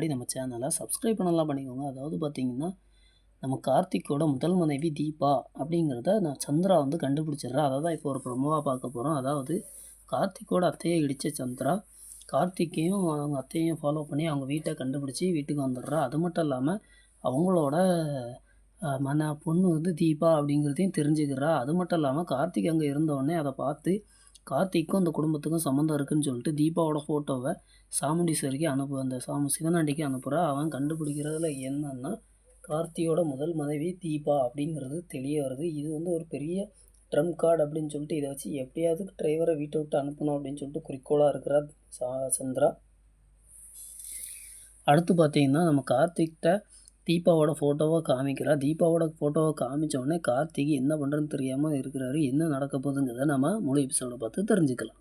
முன்னாடி நம்ம சேனலை சப்ஸ்கிரைப் பண்ணலாம் பண்ணிக்கோங்க. அதாவது பார்த்தீங்கன்னா நம்ம கார்த்திக்கோட முதல் மனைவி தீபா அப்படிங்கிறத நான் சந்திரா வந்து கண்டுபிடிச்சிடுறேன் அதை தான் இப்போ ஒரு ப்ரொமோவாக பார்க்க போகிறோம் அதாவது கார்த்திக்கோட அத்தையை இடித்த சந்திரா கார்த்திக்கையும் அவங்க அத்தையும் ஃபாலோ பண்ணி அவங்க வீட்டை கண்டுபிடிச்சி வீட்டுக்கு வந்துடுறா. அது மட்டும் இல்லாமல் அவங்களோட மன பொண்ணு வந்து தீபா அப்படிங்கிறதையும் தெரிஞ்சுக்கிறா. அது மட்டும் இல்லாமல் கார்த்திக் அங்கே இருந்தோடனே அதை பார்த்து கார்த்திக்கும் அந்த குடும்பத்துக்கும் சம்மந்தம் இருக்குன்னு சொல்லிட்டு தீபாவோட ஃபோட்டோவை சாமுண்டீஸ்வரிக்கு அனுப்பு அந்த சாமு சிவனாண்டிக்கு அனுப்புகிறா அவன் கண்டுபிடிக்கிறதுல என்னன்னா கார்த்தியோட முதல் மனைவி தீபா அப்படிங்கிறது தெரிய வருது. இது வந்து ஒரு பெரிய ட்ரம் கார்டு அப்படின்னு சொல்லிட்டு இதை வச்சு எப்படியாவது டிரைவரை வீட்டை விட்டு அனுப்பணும் அப்படின்னு சொல்லிட்டு குறிக்கோளாக இருக்கிறா சா சந்திரா. அடுத்து பார்த்தீங்கன்னா நம்ம கார்த்திக்கிட்ட தீபாவோட ஃபோட்டோவை காமிக்கிறா. தீபாவோட ஃபோட்டோவை காமிச்ச உடனே கார்த்திக் என்ன பண்ணுறதுன்னு தெரியாமல் இருக்கிறாரு. என்ன நடக்க போகுதுங்கிறத நம்ம முழு எபிசோட பார்த்து தெரிஞ்சுக்கலாம்.